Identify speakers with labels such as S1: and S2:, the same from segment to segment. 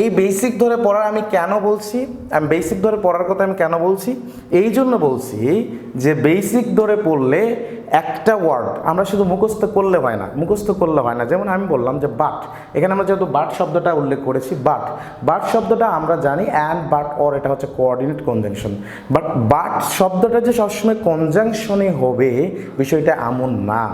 S1: এই বেসিক ধরে পড়ার আমি কেন বলছি? আমি বেসিক ধরে পড়ার কথা আমি কেন বলছি? এই জন্য বলছি যে বেসিক ধরে পড়লে একটা ওয়ার্ড আমরা শুধু মুখস্থ করলে হয় না, মুখস্থ করলে হয় না। যেমন আমি বললাম যে বাট এখানে আমরা যেহেতু বাট শব্দটা উল্লেখ করেছি বাট বাট শব্দটা আমরা জানি অ্যান্ড বাট অর এটা হচ্ছে কোঅর্ডিনেট কনজাংশন বাট বাট শব্দটা যে সবসময় কনজাংশনে হবে, বিষয়টা এমন না।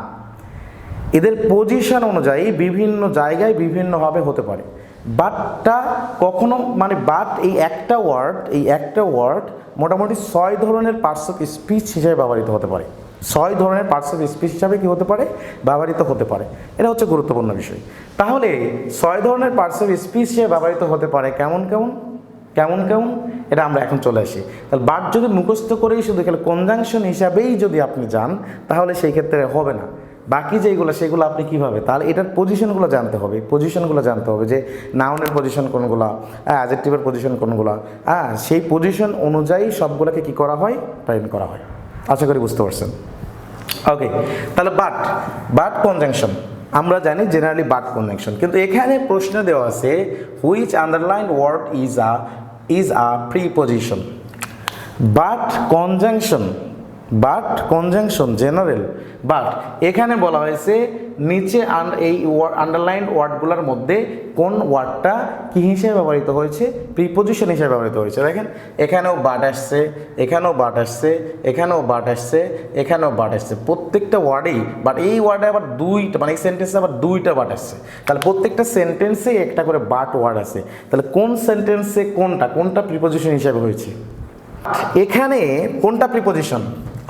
S1: এদের পজিশন অনুযায়ী বিভিন্ন জায়গায় বিভিন্নভাবে হতে পারে। বাটটা কখনো মানে বাট এই একটা ওয়ার্ড এই একটা ওয়ার্ড মোটামুটি ছয় ধরনের পার্টস অফ স্পিচ হিসেবে ব্যবহৃত হতে পারে। ছয় ধরনের পার্টস অফ স্পিচ হিসাবে কি হতে পারে? ব্যবহৃত হতে পারে। এটা হচ্ছে গুরুত্বপূর্ণ বিষয়। তাহলে ছয় ধরনের পার্টস অফ স্পিচ হিসেবে ব্যবহৃত হতে পারে কেমন কেমন? কেমন কেমন? এটা আমরা এখন চলে আসি। তাহলে বাট যদি মুখস্থ করেই শুধু খেলে কনজাংশন হিসাবেই যদি আপনি যান, তাহলে সেই ক্ষেত্রে হবে না। বাকি যেগুলো সেগুলো আপনি কীভাবে? তাহলে এটার পজিশনগুলো জানতে হবে। পজিশনগুলো জানতে হবে যে নাউনের পজিশন কোনগুলো হ্যাঁ অ্যাজেক্টিভের পজিশন কোনগুলো হ্যাঁ সেই পজিশন অনুযায়ী সবগুলোকে কি করা হয়? প্রাইন করা হয়। আশা করি বুঝতে পারছেন? ওকে তাহলে বাট বাট কনজাংশন আমরা জানি জেনারেলি বাট কনজাংশন কিন্তু এখানে প্রশ্ন দেওয়া আছে which underline word is a is a preposition but conjunction but conjunction general but এখানে বলা হয়েছে, নিচে এই আন্ডারলাইন ওয়ার্ডগুলোর মধ্যে কোন ওয়ার্ডটা কি হিসেবে ব্যবহৃত হয়েছে? প্রিপোজিশন হিসেবে ব্যবহৃত হয়েছে। দেখেন, এখানেও বাট আসছে, এখানেও বাট আসছে, এখানেও বাট আসছে, এখানেও বাট আসছে। প্রত্যেকটা ওয়ার্ডেই বাট এই ওয়ার্ডে আবার দুইটা মানে এই সেন্টেন্সে আবার দুইটা বাট আসছে। তাহলে প্রত্যেকটা সেন্টেন্সে একটা করে বাট ওয়ার্ড আছে। তাহলে কোন সেন্টেন্সে কোনটা কোনটা প্রিপোজিশন হিসেবে হয়েছে? এখানে কোনটা প্রিপোজিশন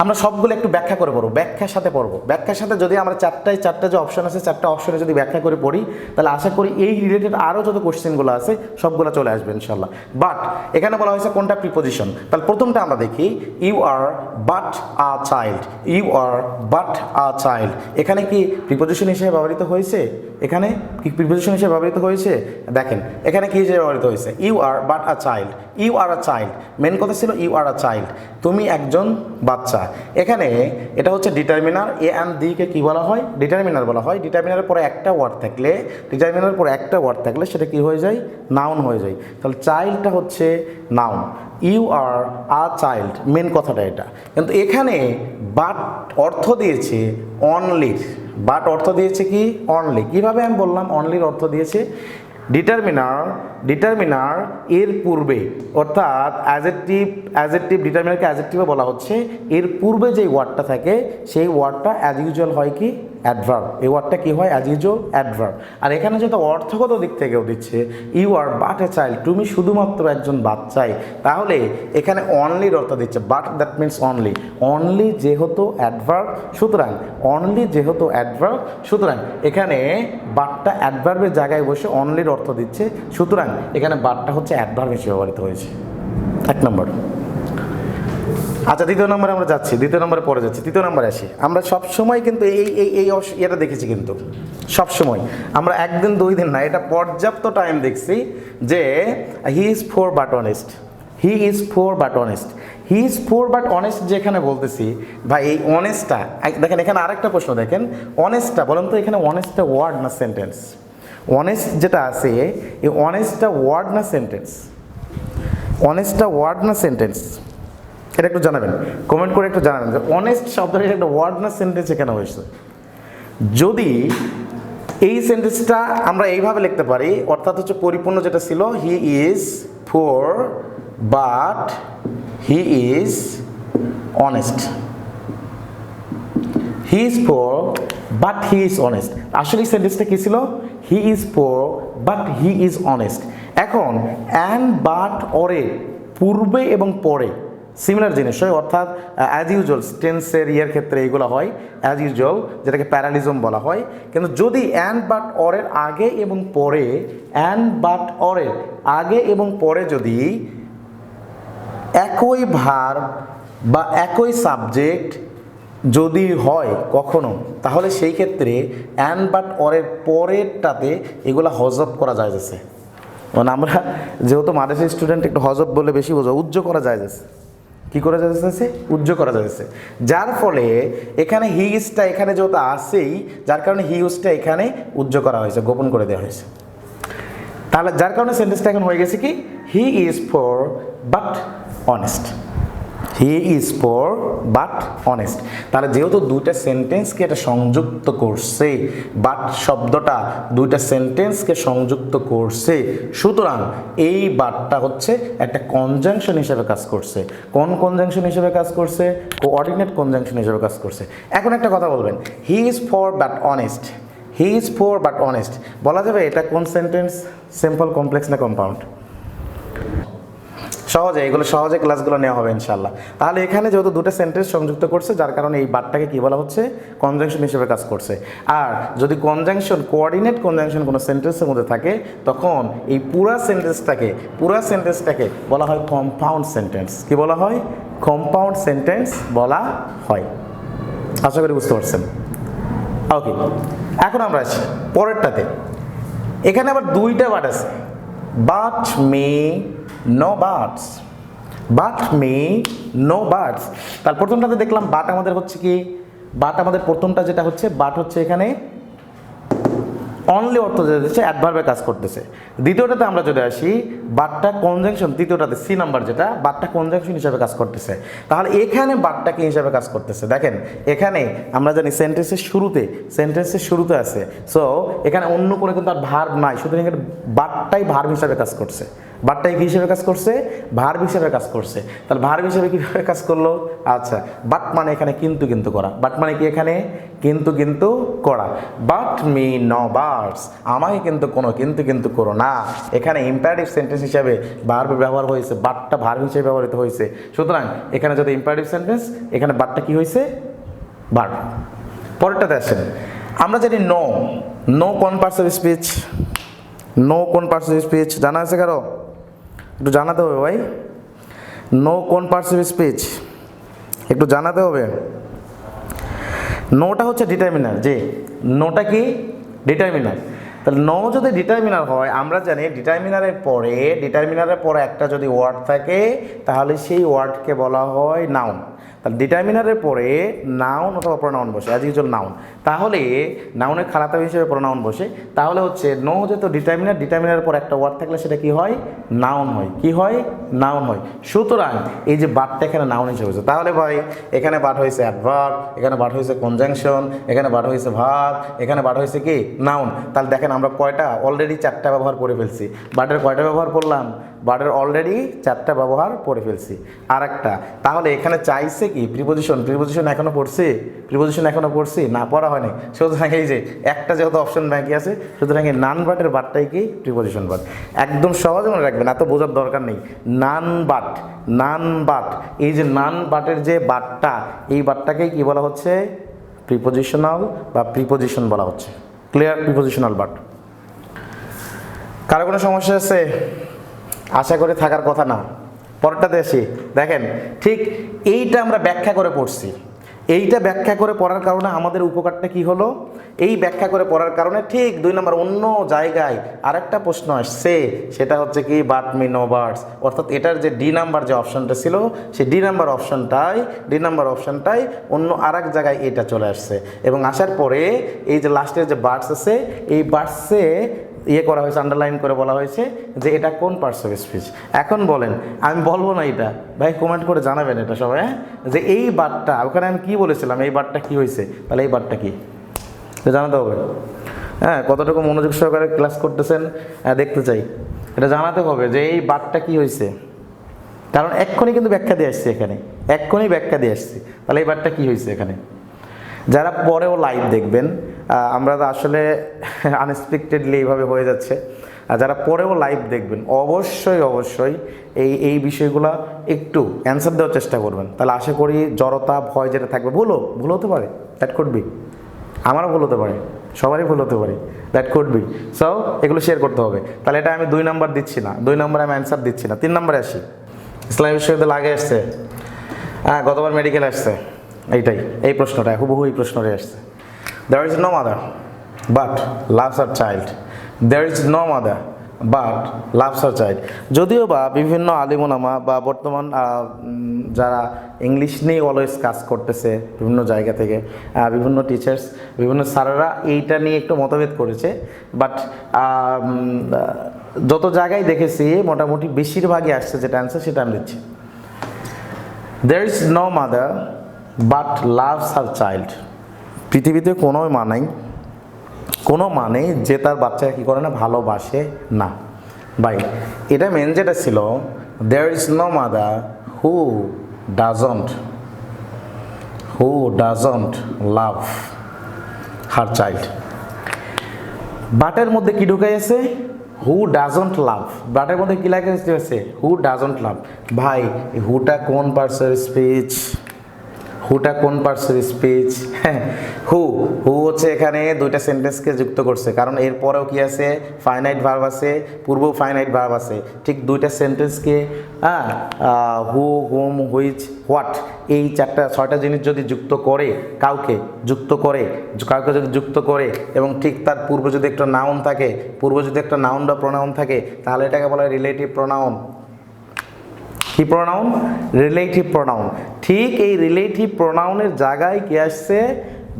S1: আমরা সবগুলো একটু ব্যাখ্যা করে পড়ব, ব্যাখ্যার সাথে পড়ব। ব্যাখ্যার সাথে যদি আমরা চারটায় চারটা যে অপশন আছে, চারটা অপশনে যদি ব্যাখ্যা করে পড়ি, তাহলে আশা করি এই রিলেটেড আরও যত কোশ্চেনগুলো আছে, সবগুলো চলে আসবে ইনশাল্লাহ বাট এখানে বলা হয়েছে কোনটা প্রিপোজিশন তাহলে প্রথমটা আমরা দেখি you are but a child you are but a child এখানে কি প্রিপোজিশন হিসেবে ব্যবহৃত হয়েছে? এখানে কি প্রিপোজিশন হিসেবে ব্যবহৃত হয়েছে? দেখেন, এখানে কি হিসেবে ব্যবহৃত হয়েছে? You are but a child you are a child main কথা ছিল ইউ আর আ চাইল্ড তুমি একজন বাচ্চা। এখানে এটা হচ্ছে ডিটারমিনার এ অ্যান্ড দিকে কি বলা হয়? ডিটারমিনার বলা হয়। ডিটারমিনারের পরে একটা ওয়ার্ড থাকলে ডিটারমিনারের পরে একটা ওয়ার্ড থাকলে সেটা কি হয়ে যায়? নাউন হয়ে যায়। তাহলে চাইল্ডটা হচ্ছে noun you are a child main কথাটা এটা। কিন্তু এখানে বাট অর্থ দিয়েছে অনলির বাট অর্থ দিয়েছে কি? অনলি কীভাবে আমি বললাম অনলির অর্থ দিয়েছে? ডিটারমিনার ডিটারমিনার এর পূর্বে, অর্থাৎ অ্যাজেক্টিভ অ্যাজেক্টিভ ডিটারমিনারকে অ্যাজেক্টিভে বলা হচ্ছে, এর পূর্বে যে ওয়ার্ডটা থাকে, সেই ওয়ার্ডটা অ্যাজ ইউজুয়াল হয় কি? অ্যাডভার্ব এই ওয়ার্ডটা কী হয়? অ্যাজ ইউজুয়াল অ্যাডভার্ব আর এখানে যেহেতু অর্থগত দিক থেকেও দিচ্ছে you are but a child তুমি শুধুমাত্র একজন বাচ্চাই, তাহলে এখানে অনলির অর্থ দিচ্ছে but that means only only যেহেতু অ্যাডভার্ব সুতরাং অনলি যেহেতু অ্যাডভার্ব সুতরাং এখানে বাটটা অ্যাডভার্বের জায়গায় বসে অনলির অর্থ দিচ্ছে, সুতরাং এখানে বাটটা হচ্ছে অ্যাডভার্ব হিসেবে ব্যবহৃত হয়েছে। এক নম্বর। আচ্ছা দ্বিতীয় নম্বরে আমরা যাচ্ছি, দ্বিতীয় নম্বরে পরে যাচ্ছি তৃতীয় নম্বরে আসি। আমরা সব সময় কিন্তু এই এই এই ইয়েটা দেখেছি কিন্তু সব সময় আমরা একদিন, দুই দিন না, এটা পর্যাপ্ত টাইম দেখছি যে he is poor but honest he is poor but honest he is poor but honest যেখানে বলতেছি, ভাই, এই অনেস্টটা দেখেন এখানে আরেকটা প্রশ্ন দেখেন অনেস্টটা বলেন তো এখানে অনেস্টটা ওয়ার্ড না সেন্টেন্স অনেস্ট যেটা আছে, এই অনেস্টটা ওয়ার্ড না সেন্টেন্স অনেস্টটা ওয়ার্ড না সেন্টেন্স এটা একটু জানাবেন। কমেন্ট করে একটু জানাবেন যে অনেস্ট শব্দটা একটা ওয়ার্ড না সেন্টেন্স এখানে হয়েছে। যদি এই সেন্টেন্সটা আমরা এইভাবে লিখতে পারি, অর্থাৎ হচ্ছে পরিপূর্ণ যেটা ছিল he is poor but he is honest he is poor but he is honest আসলে এই সেন্টেন্সটা কী ছিল? He is poor but he is honest এখন অ্যান্ড বাট অরে, পূর্বে এবং পরে। সিমিলার জিনিস হয়, অর্থাৎ অ্যাজ ইউজুয়াল টেন্সের ইয়ের ক্ষেত্রে এইগুলো হয় অ্যাজ ইউজুয়াল যেটাকে প্যারালিজম বলা হয়। কিন্তু যদি অ্যান্ড বাট অরের আগে এবং পরে অ্যান্ড বাট অরের আগে এবং পরে যদি একই ভার বা একই সাবজেক্ট যদি হয় কখনো, তাহলে সেই ক্ষেত্রে অ্যান বাট অরের পরেরটাতে এগুলো হজব করা যায় যাচ্ছে মানে আমরা যেহেতু মাদ্রাসা স্টুডেন্ট, একটু হজব বলে বেশি বোঝা, উজ্জ্ব করা যায় যাচ্ছে কী করা যাচ্ছে উজ্জ্ব করা যাচ্ছে যার ফলে এখানে হিউজটা এখানে যেহেতু আসেই যার কারণে হিউজটা এখানে উজ্জ্ব করা হয়েছে, গোপন করে দেওয়া হয়েছে। তাহলে যার কারণে সেন্টেন্সটা এখন হয়ে গেছে কি? He is poor but honest he is poor but honest তাহলে যেহেতু দুইটা সেন্টেন্সকে এটা সংযুক্ত করছে বাট শব্দটা দুইটা সেন্টেন্সকে সংযুক্ত করছে, সুতরাং এই বাটটা হচ্ছে একটা কনজাংশন হিসেবে কাজ করছে। কোন কনজাংশন হিসেবে কাজ করছে? কোঅর্ডিনেট কনজাংশন হিসেবে কাজ করছে। এখন একটা কথা বলবেন। He is poor but honest he is poor but honest বলা যাবে এটা কোন সেন্টেন্স সিম্পল কমপ্লেক্স না কম্পাউন্ড সহজে, এগুলো সহজে ক্লাসগুলো নেওয়া হবে ইনশাল্লাহ তাহলে এখানে যেহেতু দুটো সেন্টেন্স সংযুক্ত করছে, যার কারণে এই বারটাকে কী বলা হচ্ছে? কনজাংশন হিসেবে কাজ করছে। আর যদি কনজাংশন কোঅর্ডিনেট কনজাংশন কোনো সেন্টেন্সের মধ্যে থাকে, তখন এই পুরা সেন্টেন্সটাকে পুরা সেন্টেন্সটাকে বলা হয় কম্পাউন্ড সেন্টেন্স কি বলা হয়? কম্পাউন্ড সেন্টেন্স বলা হয়। আশা করি বুঝতে পারছেন। ওকে এখন আমরা আছি পরেরটাতে। এখানে আবার দুইটা বাট আছে। But may no birds but may no birds তার প্রথমটাতে দেখলাম বাট আমাদের হচ্ছে কি? বাট আমাদের প্রথমটা যেটা হচ্ছে বাট হচ্ছে এখানে অনলি অর্থ দিচ্ছে অ্যাডভার্বে কাজ করতেছে। দ্বিতীয়টাতে আমরা যদি আসি, বাটটা কনজাংশন তৃতীয়টাতে সি নাম্বার যেটা, বাটটা কনজাংশন হিসাবে কাজ করতেছে। তাহলে এখানে বাটটা কি হিসাবে কাজ করতেছে? দেখেন, এখানে আমরা জানি সেন্টেন্সের শুরুতে সেন্টেন্সের শুরুতে আছে। সো এখানে অন্য কোনো কিন্তু আর ভার্ব নাই, সুতরাং এখানে বাটটাই ভার্ব হিসাবে কাজ করছে। বাটটাই কী হিসেবে কাজ করছে? ভার্ব হিসেবে কাজ করছে। তাহলে ভার্ব হিসেবে কীভাবে কাজ করল? আচ্ছা বাট মানে এখানে কিন্তু কিন্তু করা। বাট মানে কি এখানে? কিন্তু কিন্তু করা। বাট মি ন বার্ডস আমাকে কিন্তু কোনো কিন্তু কিন্তু করো না। এখানে ইম্পারেটিভ সেন্টেন্স হিসাবে ভার্ব ব্যবহার হয়েছে বাটটা ভার্ব হিসেবে ব্যবহৃত হয়েছে। সুতরাং এখানে যদি ইম্পারেটিভ সেন্টেন্স এখানে বাটটা কি হয়েছে? ভার্ব পরেরটাতে আসেন। আমরা জানি নো নো কোন পার্টস অফ স্পিচ নো কোন পার্টস অফ স্পিচ জানা আছে কারও? একটু জানাতে হবে ভাই। নো কোন পার্টস অফ স্পিচ একটু জানাতে হবে। নোটা হচ্ছে ডিটারমিনার যে নোটা কি ডিটারমিনার তাহলে ন যদি ডিটারমিনার হয়, আমরা জানি ডিটারমিনারের পরে ডিটারমিনারের পরে একটা যদি ওয়ার্ড থাকে, তাহলে সেই ওয়ার্ডকে বলা হয় নাউন তাহলে ডিটারমিনারের পরে নাউন অথবা প্রোনাউন বসে অ্যাজ ইউজুয়াল নাউন তাহলে নাউনের খারাপ হিসেবে প্রোনাউন বসে। তাহলে হচ্ছে নো যেহেতু ডিটারমিনার ডিটারমিনারের পর একটা ওয়ার্ড থাকলে সেটা কি হয়? নাউন হয়। কি হয়? নাউন হয়। সুতরাং এই যে বাটটা এখানে নাউন হিসেবে হয়েছে তাহলে ভাই, এখানে বাট হয়েছে অ্যাডভার্ব এখানে বাট হয়েছে কনজাংশন এখানে বাট হয়েছে ভাব এখানে বাট হয়েছে কি? নাউন তাহলে দেখেন আমরা কয়টা? অলরেডি চারটা ব্যবহার করে ফেলছি। বাটের কয়টা ব্যবহার করলাম? বাটের অলরেডি চারটা ব্যবহার করে ফেলছি। আর একটা তাহলে এখানে চাইছে কি? প্রিপোজিশন প্রিপোজিশন এখনও পড়ছি? প্রিপোজিশন এখনও পড়ছি? না, পড়া হয়নি। সুতরাং এই যে একটা যেহেতু অপশন ব্যাঙ্কি আছে, সুতরাং এই নান বাটের বাটটাই কি? প্রিপোজিশন বাট একদম সহজ মনে রাখবেন, এত বোঝার দরকার নেই। নান বাট নান বাট এই যে নান বাটের যে বাটটা এই বাটটাকেই কি বলা হচ্ছে? প্রিপোজিশনাল বা প্রিপোজিশন বলা হচ্ছে। ক্লিয়ার প্রিপোজিশনাল বাট কারও কোনো সমস্যা আছে? আশা করে থাকার কথা না। পরেরটাতে আসি। দেখেন, ঠিক এইটা আমরা ব্যাখ্যা করে পড়ছি। এইটা ব্যাখ্যা করে পড়ার কারণে আমাদের উপকারটা কি হলো? এই ব্যাখ্যা করে পড়ার কারণে ঠিক দুই নম্বর অন্য জায়গায় আরেকটা প্রশ্ন আসছে। সেটা হচ্ছে কি বাট মি নো বার্ডস অর্থাৎ এটার যে ডি নাম্বার যে অপশনটা ছিল, সেই ডি নাম্বার অপশনটাই ডি নাম্বার অপশনটাই অন্য আরেক জায়গায় এটা চলে আসছে। এবং আসার পরে এই যে লাস্টের যে বার্ডস আছে, এই বার্ডসে ইয়ে করা হয়েছে আন্ডারলাইন করে বলা হয়েছে যে এটা কোন পার্টস অফ স্পিচ এখন বলেন, আমি বলব না এটা। ভাই কমেন্ট করে জানাবেন এটা সবাই হ্যাঁ? যে এই বারটা, ওখানে আমি কী বলেছিলাম, এই বারটা কী হয়েছে? তাহলে এই বারটা কী? জানাতে হবে। হ্যাঁ কতটুকু মনোযোগ সহকারে ক্লাস করতেছেন দেখতে চাই। এটা জানাতে হবে যে এই বারটা কী হয়েছে। কারণ এক্ষুনি কিন্তু ব্যাখ্যা দিয়ে আসছি এখানে। এক্ষুনি ব্যাখ্যা দিয়ে আসছি। তাহলে এই বারটা কী হয়েছে এখানে? যারা পরেও লাইভ দেখবেন আমরা তো আসলে আনএক্সপেক্টেডলি এইভাবে হয়ে যাচ্ছে। আর যারা পরেও লাইভ দেখবেন, অবশ্যই অবশ্যই এই এই বিষয়গুলো একটু অ্যান্সার দেওয়ার চেষ্টা করবেন। তাহলে আশা করি জড়তা, ভয় যেটা থাকবে ভুলো ভুল হতে পারে দ্যাট কুড বি আমারও ভুল হতে পারে, সবারই ভুল হতে পারে দ্যাট কুড বি সো এগুলো শেয়ার করতে হবে। তাহলে এটা আমি দুই নাম্বার দিচ্ছি না, দুই নম্বরে আমি অ্যান্সার দিচ্ছি না, তিন নম্বরে আসি। ইসলামী বিশ্ববিদ্যালয় আগে আসছে। হ্যাঁ গতবার মেডিকেল আসছে, এইটাই, এই প্রশ্নটা, হুবহু এই প্রশ্নটাই আসছে। There is no mother but loves her child there is no mother but loves her child যদিও বা বিভিন্ন আলিমোনামা বা বর্তমান যারা ইংলিশ নিয়ে অলওয়েজ কাজ করতেছে বিভিন্ন জায়গা থেকে বিভিন্ন টিচার্স বিভিন্ন স্যারেরা এইটা নিয়ে একটু মতভেদ করেছে বাট যত জায়গায় দেখেছি মোটামুটি বেশিরভাগই আসছে যেটা অ্যান্সার সেটা আমি দিচ্ছি। There is no mother but loves her child পৃথিবীতে কোনো মা নাই কোনো মানে যে তার বাচ্চাকে কী করে না, ভালোবাসে না। ভাই, এটা মেন যেটা ছিল there is no mother who doesn't who doesn't love her child বাটের মধ্যে কি ঢুকে আছে হু ডাজন্ট লাভ বাটের মধ্যে কি লাগে হু ডাজন্ট লাভ ভাই হুটা কোন পার্সের স্পিচ হুটা কোন পার্সের স্পিচ হ্যাঁ হু হু হচ্ছে এখানে দুইটা সেন্টেন্সকে যুক্ত করছে। কারণ এরপরেও কি আছে? ফাইনাইট ভার্ব আছে পূর্ব ফাইনাইট ভার্ব আছে। ঠিক দুইটা সেন্টেন্সকে হ্যাঁ হু হোম হুইচ হোয়াট এই চারটা, ছয়টা জিনিস যদি যুক্ত করে কাউকে, যুক্ত করে, কাউকে যদি যুক্ত করে এবং ঠিক তার পূর্ব যদি একটা নাউন থাকে, পূর্ব যদি একটা নাউন বা প্রোনাউন থাকে, তাহলে এটাকে বলা হয় রিলেটিভ প্রোনাউন কি প্রোনাউন রিলেটিভ প্রোনাউন ঠিক এই রিলেটিভ প্রোনাউনের জায়গায় কি আসছে?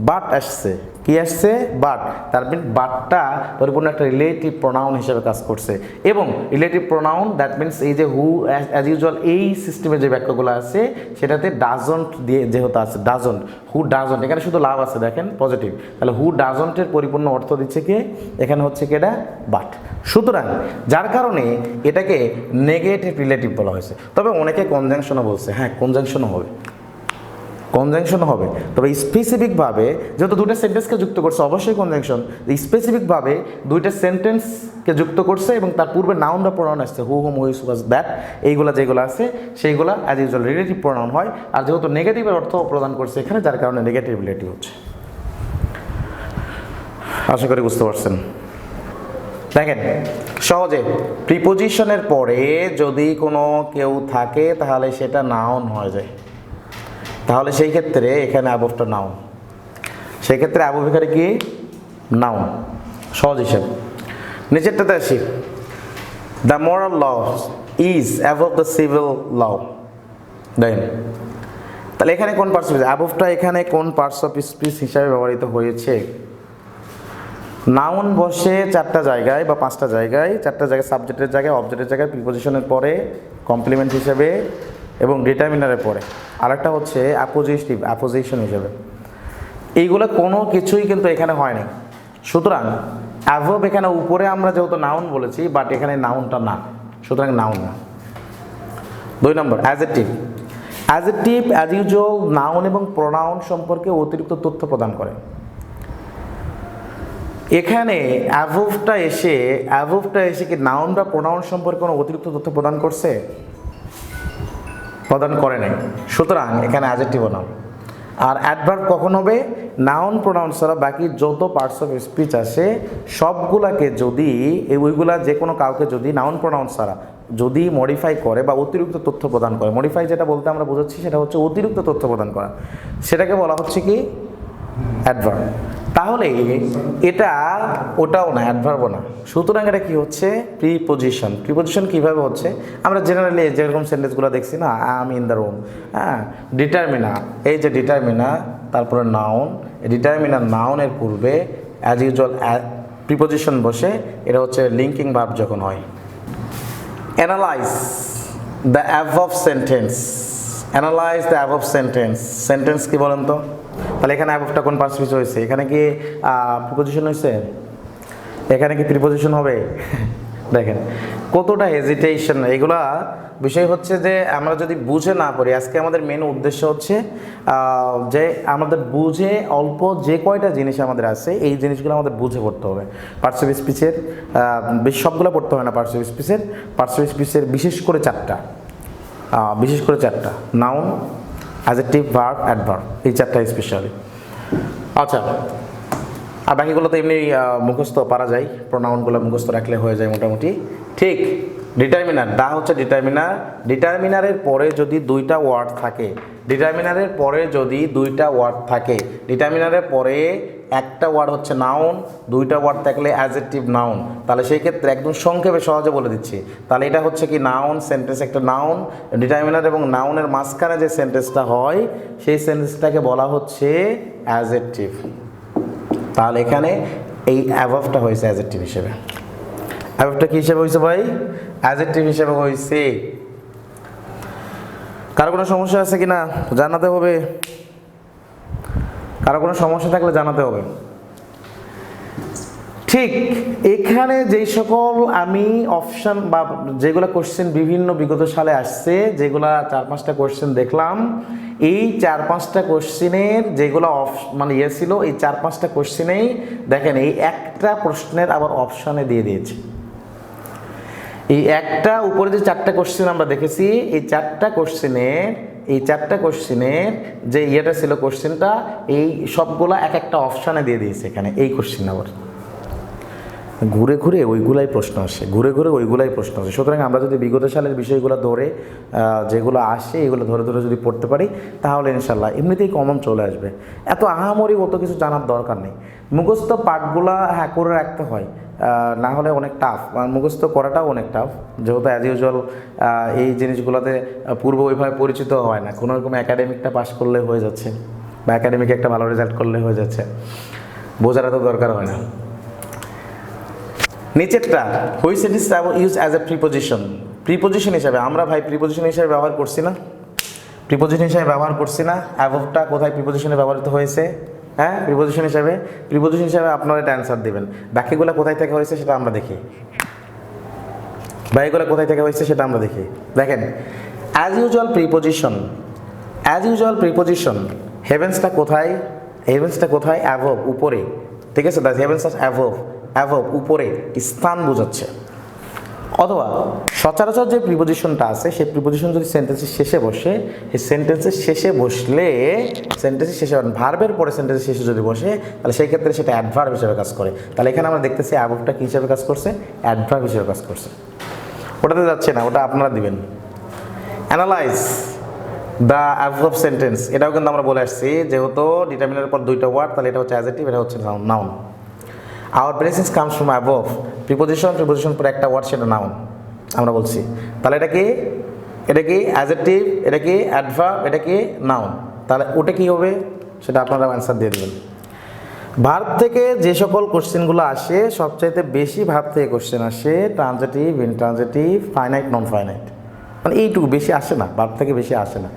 S1: বাট আসছে। কি আসছে বাট তার মিন বাটটা পরিপূর্ণ একটা রিলেটিভ প্রোনাউন হিসেবে কাজ করছে। এবং রিলেটিভ প্রোনাউন দ্যাট মিনস এই যে হু অ্যাজ ইউজুয়াল এই সিস্টেমে যে বাক্যগুলো আছে, সেটাতে ডাজন্ট দিয়ে যেহেতু আছে ডাজন্ট হু ডাজন্ট এখানে শুধু লাভ আছে, দেখেন পজিটিভ তাহলে হু ডাজন্টের পরিপূর্ণ অর্থ দিচ্ছে কি? এখানে হচ্ছে কি এটা? বাট সুতরাং, যার কারণে এটাকে নেগেটিভ রিলেটিভ বলা হয়েছে। তবে অনেকে কনজাংশনও বলছে। হ্যাঁ কনজাংশনও হবে। কনজাংশন হবে। তবে স্পেসিফিকভাবে যেহেতু দুইটা সেন্টেন্সকে যুক্ত করছে, অবশ্যই কনজাংশন স্পেসিফিকভাবে দুইটা সেন্টেন্সকে যুক্ত করছে এবং তার পূর্বে নাউন বা প্রোনাউন আসছে, হু হোম হুইস ওয়াজ দ্যাট এইগুলা যেগুলো আছে, সেইগুলো অ্যাজ ইউজুয়াল রিলেটিভ প্রোনাউন হয়। আর যেহেতু নেগেটিভের অর্থ প্রদান করছে এখানে, যার কারণে নেগেটিভ রিলেটিভ হচ্ছে। আশা করি বুঝতে পারছেন। দেখেন, সহজে প্রিপোজিশনের পরে যদি কোনো কেউ থাকে, তাহলে সেটা নাউন হয়ে যায়। তাহলে সেই ক্ষেত্রে এখানে অ্যাবভটা নাও সেই ক্ষেত্রে অ্যাবভ এখানে কি? নাউন। সহজ হিসেব। নিচেরটাতে আসি। The moral law is above the civil law দেন তাহলে এখানে কোন পার্টস অফ অ্যাবভটা এখানে কোন পার্টস অফ স্পিচ হিসাবে ব্যবহৃত হয়েছে? নাউন বসে চারটা জায়গায় বা পাঁচটা জায়গায়, চারটা জায়গায় সাবজেক্টের জায়গায় অবজেক্টের জায়গায় প্রিপোজিশনের পরে কমপ্লিমেন্ট হিসেবে এবং ডিটারমিনারের পরে আরেকটা হচ্ছে অ্যাপোজিটিভ অ্যাপোজিশন হিসেবে। এইগুলো কোনো কিছুই কিন্তু এখানে হয়নি। সুতরাং অ্যাভব এখানে উপরে আমরা যেহেতু নাউন বলেছি বাট এখানে নাউনটা না। সুতরাং নাউন না। দুই নম্বর adjective adjective as usual noun এবং প্রোনাউন সম্পর্কে অতিরিক্ত তথ্য প্রদান করে। এখানে অ্যাভোভটা এসে অ্যাভোভটা এসে কি নাউন বা প্রোনাউন সম্পর্কে কোনো অতিরিক্ত তথ্য প্রদান করছে? প্রদান করে নাই। সুতরাং এখানে অ্যাজেক্টিভও নাও আর অ্যাডভার্ব কখন হবে? নাউন প্রোনাউন ছাড়া বাকি যত পার্টস অফ স্পিচ আছে, সবগুলাকে যদি ওইগুলা যে কোনো কাউকে যদি নাউন প্রোনাউন ছাড়া যদি মডিফাই করে বা অতিরিক্ত তথ্য প্রদান করে মডিফাই যেটা বলতে আমরা বোঝাচ্ছি সেটা হচ্ছে অতিরিক্ত তথ্য প্রদান করা। সেটাকে বলা হচ্ছে কি? অ্যাডভার্ব তাহলে এটা ওটাও না অ্যাডভার্বও না। সুতরাং এটা কি হচ্ছে? প্রিপোজিশন প্রিপোজিশন কীভাবে হচ্ছে? আমরা জেনারেলি যেরকম সেন্টেন্সগুলো দেখছি না আম ইন দ্য রুম হ্যাঁ ডিটারমিনা এই যে ডিটারমিনা তারপরে নাউন ডিটারমিনার নাউনের পূর্বে অ্যাজ ইউজুয়াল প্রিপোজিশন বসে, এটা হচ্ছে লিঙ্কিং ভাব যখন হয়। Analyse the above sentence analyse the above sentence sentence কি বলেন তো? তাহলে এখানে অ্যাভবটা কোন পার্স পিস হয়েছে? এখানে কি প্রিপোজিশন হয়েছে? এখানে কি প্রিপোজিশন হবে? দেখেন, কতটা হেজিটেশন এগুলা বিষয় হচ্ছে যে আমরা যদি বুঝে না পড়ি, আজকে আমাদের মেন উদ্দেশ্য হচ্ছে যে আমাদের বুঝে অল্প যে কয়টা জিনিস আমাদের আছে, এই জিনিসগুলো আমাদের বুঝে পড়তে হবে। পার্টস অফ স্পিচের বেশ সবগুলো পড়তে হবে না পার্টস অফ স্পিচের পার্টস স্পিচের বিশেষ করে চারটা। বিশেষ করে চারটা। নাউন অ্যাজেক্টিভ ভার্ব অ্যাডভার্ব এই চারটা স্পেশালি আচ্ছা আর বাকিগুলো তো এমনি মুখস্থ পারা যায় প্রোনাউনগুলো মুখস্থ রাখলে হয়ে যায় মোটামুটি। ঠিক ডিটারমিনার দা হচ্ছে ডিটারমিনার ডিটারমিনারের পরে যদি দুইটা ওয়ার্ড থাকে ডিটারমিনারের পরে যদি দুইটা ওয়ার্ড থাকে ডিটারমিনারের পরে একটা ওয়ার্ড হচ্ছে নাউন দুইটা ওয়ার্ড থাকলে অ্যাজেক্টিভ নাউন তাহলে সেই ক্ষেত্রে একদম সংক্ষেপে সহজে বলে দিচ্ছি। তাহলে এটা হচ্ছে কি নাউন সেন্টেন্স একটা নাউন ডিটারমিনার এবং নাউনের মাঝখানে যে সেন্টেন্সটা হয়, সেই সেন্টেন্সটাকে বলা হচ্ছে অ্যাজেক্টিভ তাহলে এখানে এই অ্যাভাবটা হয়েছে অ্যাজেক্টিভ হিসেবে। অ্যাভাবটা কি হিসেবে হয়েছে ভাই? অ্যাজেক্টিভ হিসেবে হয়েছে। কারও কোনো সমস্যা আছে কি না জানাতে হবে। কারও কোনো সমস্যা থাকলে জানাতে হবে। ঠিক, এখানে যেই সকল আমি অপশান বা যেগুলো কোশ্চেন বিভিন্ন বিগত সালে আসছে, যেগুলা চার পাঁচটা কোশ্চেন দেখলাম, এই চার পাঁচটা কোশ্চেনের যেগুলো অফ মানে ইয়ে ছিল, এই চার পাঁচটা কোশ্চেনেই দেখেন, এই একটা প্রশ্নের আবার অপশানে দিয়ে দিয়েছে। এই একটা উপরে যে চারটা কোশ্চেন আমরা দেখেছি, এই চারটা কোশ্চেনের এই চারটা কোশ্চেনের যে ইয়েটা ছিল কোশ্চেনটা এই সবগুলা এক একটা অপশানে দিয়ে দিয়েছে এখানে, এই কোশ্চেন আবার ঘুরে ঘুরে ওইগুলাই প্রশ্ন আসে, ঘুরে ঘুরে ওইগুলাই প্রশ্ন আসে। সুতরাং আমরা যদি বিগত সালের বিষয়গুলো ধরে যেগুলো আসে, এগুলো ধরে ধরে যদি পড়তে পারি, তাহলে ইনশাল্লাহ এমনিতেই কমন চলে আসবে। এত আহামরি অত কিছু জানার দরকার নেই। মুখস্থ পাঠগুলা হ্যাঁ করে রাখতে হয়। না হলে অনেক টাফ মুখস্থ করাটাও অনেক টাফ যেহেতু অ্যাজ ইউজুয়াল এই জিনিসগুলোতে পূর্ব ওইভাবে পরিচিত হয় না। কোনো রকম একাডেমিকটা পাস করলে হয়ে যাচ্ছে বা একাডেমিক একটা ভালো রেজাল্ট করলে হয়ে যাচ্ছে। বোঝার এত দরকার হয় না। নিচেরটা it is use as a preposition preposition হিসাবে, আমরা ভাই প্রিপোজিশন হিসাবে ব্যবহার করছি না? প্রিপোজিশন হিসাবে ব্যবহার করছি না। অ্যাভবটা কোথায় প্রিপোজিশনে ব্যবহৃত হয়েছে? হ্যাঁ প্রিপোজিশন হিসাবে প্রিপোজিশন হিসাবে আপনারা এটা অ্যান্সার দেবেন। বাকিগুলো কোথায় থেকে হয়েছে সেটা আমরা দেখি। বাকিগুলো কোথায় থেকে হয়েছে সেটা আমরা দেখি। দেখেন as usual preposition as usual preposition হেভেন্সটা কোথায়? হেভেন্সটা কোথায়? অ্যাভব উপরে। ঠিক আছে? দ্য হেভেন্স অ্যাভব অ্যাভব উপরে। স্থান বোঝাচ্ছে। অথবা সচরাচর যে প্রিপোজিশনটা আছে, সেই প্রিপোজিশন যদি সেন্টেন্সের শেষে বসে, সেই সেন্টেন্সের শেষে বসলে সেন্টেন্সের শেষে ভার্বের পরে সেন্টেন্সের শেষে যদি বসে, তাহলে সেই ক্ষেত্রে সেটা অ্যাডভার্ব হিসেবে কাজ করে। তাহলে এখানে আমরা দেখতেছি অ্যাভবটা কী হিসেবে কাজ করছে? অ্যাডভার্ব হিসেবে কাজ করছে। ওটাতে যাচ্ছে না, ওটা আপনারা দিবেন। অ্যানালাইজ দ্য অ্যাভব সেন্টেন্স এটাও কিন্তু আমরা বলে আসছি, যেহেতু ডিটারমিনের পর দুইটা ওয়ার্ড তাহলে এটা হচ্ছে অ্যাজেটিভ এটা হচ্ছে noun our presence comes from above preposition preposition পরে একটা ওয়ার্ড সেটা নাউন আমরা বলছি। তাহলে এটা কি? এটা কি অ্যাজেটিভ এটা কি অ্যাডভার্ব এটা কি নাউন তাহলে ওটা কি হবে? সেটা আপনারা অ্যান্সার দিয়ে দেবেন। ভারত থেকে যে সকল কোশ্চেনগুলো আসে, সবচাইতে বেশি ভারত থেকে কোশ্চেন আসে transitive intransitive finite non finite মানে এইটুকু বেশি আসে না ভারত থেকে বেশি আসে না।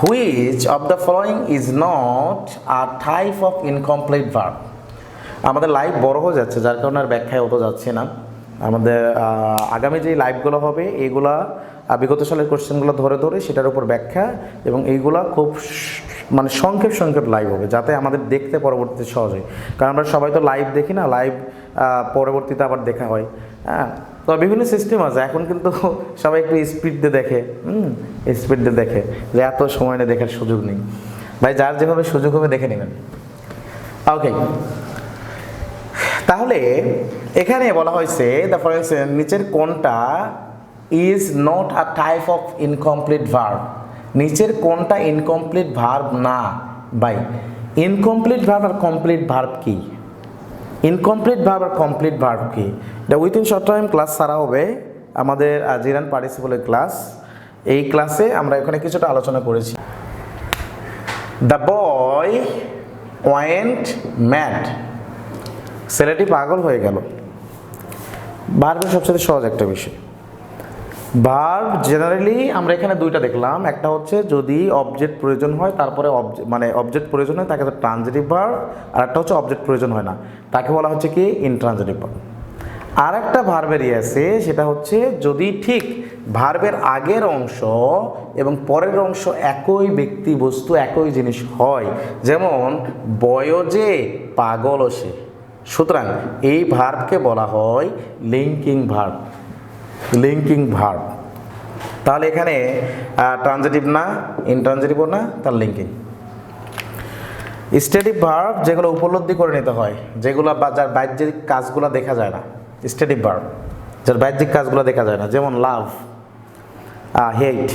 S1: Which of the following is not a type of incomplete verb আমাদের লাইফ বড় হয়ে যাচ্ছে, যার কারণে আর ব্যাখ্যায় অত যাচ্ছে না। আমাদের আগামী যে লাইভগুলো হবে এইগুলা বিগত সালের কোশ্চেনগুলো ধরে ধরে সেটার উপর ব্যাখ্যা এবং এইগুলা খুব মানে সংক্ষেপ সংক্ষেপ লাইভ হবে, যাতে আমাদের দেখতে পরবর্তীতে সহজ হয়। কারণ আমরা সবাই তো লাইভ দেখি না, লাইভ পরবর্তীতে আবার দেখা হয়। হ্যাঁ তো বিভিন্ন সিস্টেম আছে, এখন কিন্তু সবাই একটু স্পিড দিয়ে দেখে, হুম স্পিড দিয়ে দেখে যে এত সময় নিয়ে দেখার সুযোগ নেই। ভাই, যার যেভাবে সুযোগ হবে দেখে নেবেন। ওকে তাহলে এখানে বলা হয়েছে দ্য ফলোইং নিচের কোনটা is not a type of incomplete verb নিচের কোনটা ইনকমপ্লিট ভার্ব না বাই ইনকমপ্লিট ভার্ব আর কমপ্লিট ভার্ব কি? ইনকমপ্লিট ভার্ব আর কমপ্লিট ভার্ব কি? এটা উইথিন শর্ট টাইম ক্লাস সারা হবে, আমাদের জিরান পার্টিসিপলের ক্লাস এই ক্লাসে আমরা এখানে কিছুটা আলোচনা করেছি। দ্য বয় ওয়েন্ট ম্যাড ছেলেটি পাগল হয়ে গেল। ভার্বের সবচেয়ে সহজ একটা বিষয়। ভার্ব জেনারেলি আমরা এখানে দুইটা দেখলাম। একটা হচ্ছে যদি অবজেক্ট প্রয়োজন হয়, তারপরে মানে অবজেক্ট প্রয়োজন হয়, তাকে ট্রানজিটিভ ভার্ব আর একটা হচ্ছে অবজেক্ট প্রয়োজন হয় না। তাকে বলা হচ্ছে কি? ইনট্রানজিটিভ ভার্ব আর একটা ভার্বের ইয়ে আছে, সেটা হচ্ছে যদি ঠিক ভার্বের আগের অংশ এবং পরের অংশ একই ব্যক্তি বস্তু একই জিনিস হয়, যেমন বয়জে পাগল সে। সুতরাং এই ভার্বকে বলা হয় লিঙ্কিং ভার্ব লিঙ্কিং ভার্ব তাহলে এখানে ট্রানজিটিভ না ইনট্রানজিটিভও না তার লিঙ্কিং স্টেটিভ ভার্ব যেগুলো উপলব্ধি করে নিতে হয়, যেগুলো বা যার বাহ্যিক কাজগুলো দেখা যায় না। স্টেটিভ ভার্ব যার বাহ্যিক কাজগুলো দেখা যায় না, যেমন লাভ হেট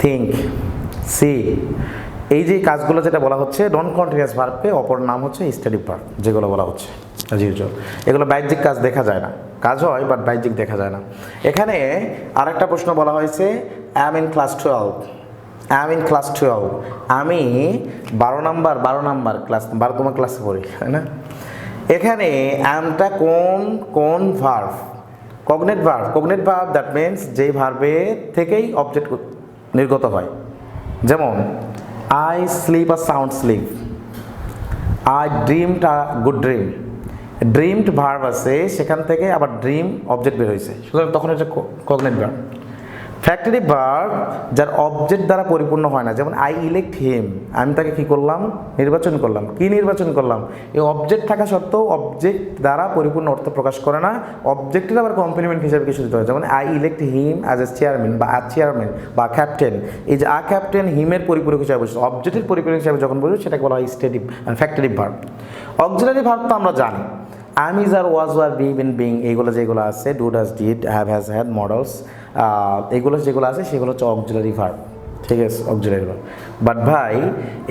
S1: থিঙ্ক সি এই যে কাজগুলো যেটা বলা হচ্ছে নন কন্টিনিউয়াস ভার্বকে অপর নাম হচ্ছে স্টেটিভ ভার্ব যেগুলো বলা হচ্ছে। অ্যাজ ইউজুয়াল এগুলো বাহ্যিক কাজ দেখা যায় না। কাজ হয় বাট বাহ্যিক দেখা যায় না। এখানে আরেকটা প্রশ্ন বলা হয়েছে am in class twelve am in class twelve আমি বারো নাম্বার বারো নাম্বার ক্লাস বারো তোমার ক্লাসে পড়ি, তাই না? এখানে অ্যামটা কোন কোন verb cognate verb cognate verb that means যেই ভার্বে থেকেই অবজেক্ট নির্গত হয়। যেমন I sleep a sound sleep I dreamed a good dream dreamed verb আছে সেখান থেকে আবার ড্রিম অবজেক্ট বের হয়েছে। সুতরাং তখন এটা কগনেট ভার্ব ফ্যাক্টরি ভার্ব যার অবজেক্ট দ্বারা পরিপূর্ণ হয় না, যেমন আই ইলেক্ট হিম আমি তাকে কি করলাম? নির্বাচন করলাম। কি নির্বাচন করলাম? এই অবজেক্ট থাকা সত্ত্বেও অবজেক্ট দ্বারা পরিপূর্ণ অর্থ প্রকাশ করে না। অবজেক্টের আবার কমপ্লিমেন্ট হিসেবে কিছু দিতে হয়, যেমন I elect him as a chairman বা আ চেয়ারম্যান বা ক্যাপ্টেন এই যে আ ক্যাপ্টেন হিমের পরিপূরক হিসাবে বসে অবজেক্টের পরিপূরক হিসাবে যখন বলছি সেটাকে বলা হয় stative factitive verb auxiliary verb তো আমরা জানি। Am are was were be been being এইগুলো যেগুলো আছে do does did have has had modals এগুলো যেগুলো আছে সেগুলো হচ্ছে অক্সিলারি ভার্ব ঠিক আছে অক্সিলারি ভার্ব বাট ভাই,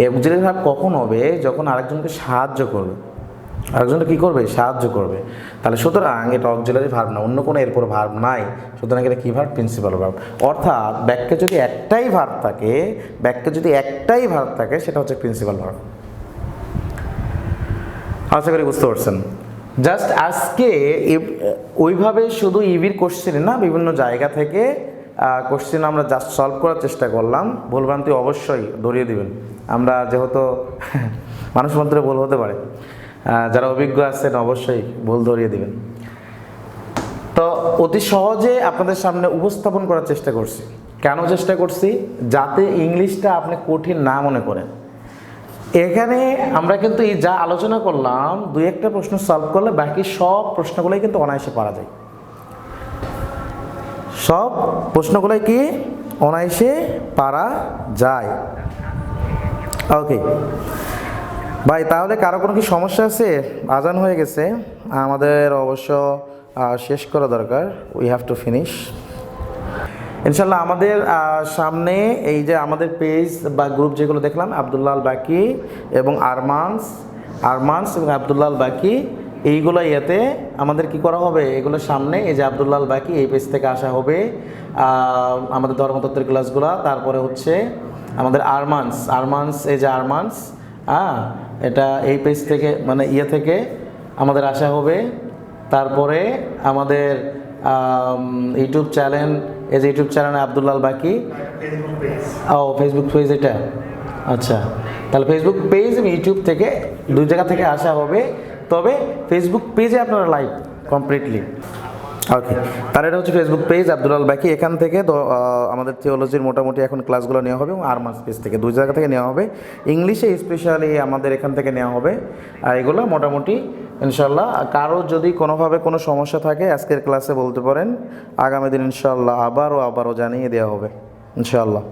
S1: এই অক্সিলারি ভার্ব কখন হবে? যখন আরেকজনকে সাহায্য করবে। আরেকজনকে কী করবে? সাহায্য করবে। তাহলে সুতরাং এটা অক্সিলারি ভার্ব না, অন্য কোনো এরপর ভার্ব নাই। সুতরাং এটা কী ভার্ব প্রিন্সিপাল ভার্ব অর্থাৎ ব্যাক্যে যদি একটাই ভার্ব থাকে ব্যাক্যে যদি একটাই ভার্ব থাকে, সেটা হচ্ছে প্রিন্সিপাল ভার্ব আশা করি বুঝতে পারছেন। জাস্ট আজকে ওইভাবে শুধু ইভির কোশ্চেন না, বিভিন্ন জায়গা থেকে কোশ্চেন আমরা জাস্ট সলভ করার চেষ্টা করলাম। ভুলভ্রান্তি অবশ্যই ধরিয়ে দিবেন। আমরা যেহেতু মানুষ মন্ত্রে ভুল হতে পারে। যারা অভিজ্ঞ আছেন অবশ্যই ভুল ধরিয়ে দিবেন। তো অতি সহজে আপনাদের সামনে উপস্থাপন করার চেষ্টা করছি। কেন চেষ্টা করছি? যাতে ইংলিশটা আপনি কঠিন না মনে করেন। এখানে আমরা কিন্তু এই যা আলোচনা করলাম, দুই একটা প্রশ্ন সলভ করলে বাকি সব প্রশ্নগুলোই কিন্তু অনায়াসে পারা যায়। সব প্রশ্নগুলোই কি অনায়াসে পারা যায়? ওকে ভাই, তাহলে কারও কোনো কি সমস্যা আছে? আজান হয়ে গেছে। আমাদের অবশ্য শেষ করা দরকার। উই হ্যাভ টু ফিনিশ ইনশাল্লাহ আমাদের সামনে এই যে আমাদের পেজ বা গ্রুপ যেগুলো দেখলাম আবদুল্লাল বাকি এবং আরমান্স আরমান্স এবং আবদুল্লাল বাকি এইগুলো ইয়েতে আমাদের কি করা হবে? এগুলোর সামনে এই যে আবদুল্লাল বাকি এই পেজ থেকে আসা হবে। আমাদের ধর্মতত্ত্বের ক্লাসগুলো তারপরে হচ্ছে আমাদের আরমান্স। আরমান্স, এই যে আরমান্স হ্যাঁ এটা এই পেজ থেকে মানে ইয়ে থেকে আমাদের আসা হবে। তারপরে আমাদের ইউটিউব চ্যানেল এই যে ইউটিউব চ্যানেল আবদুল্লাল বাকি? ও ফেসবুক পেজ এটা? আচ্ছা তাহলে ফেসবুক পেজ এবং ইউটিউব থেকে দুই জায়গা থেকে আসা হবে। তবে ফেসবুক পেজে আপনারা লাইভ কমপ্লিটলি ওকে তার এটা হচ্ছে ফেসবুক পেজ আব্দুল বাকি। এখান থেকে আমাদের থিওলজির মোটামুটি এখন ক্লাসগুলো নেওয়া হবে এবং আরমাস পেজ থেকে দুই জায়গা থেকে নেওয়া হবে। ইংলিশে স্পেশালি আমাদের এখান থেকে নেওয়া হবে। আর এগুলো মোটামুটি ইনশাল্লাহ কারও যদি কোনোভাবে কোনো সমস্যা থাকে, আজকের ক্লাসে বলতে পারেন, আগামী দিন ইনশাল্লাহ আবারও আবারও জানিয়ে দেওয়া হবে ইনশাল্লাহ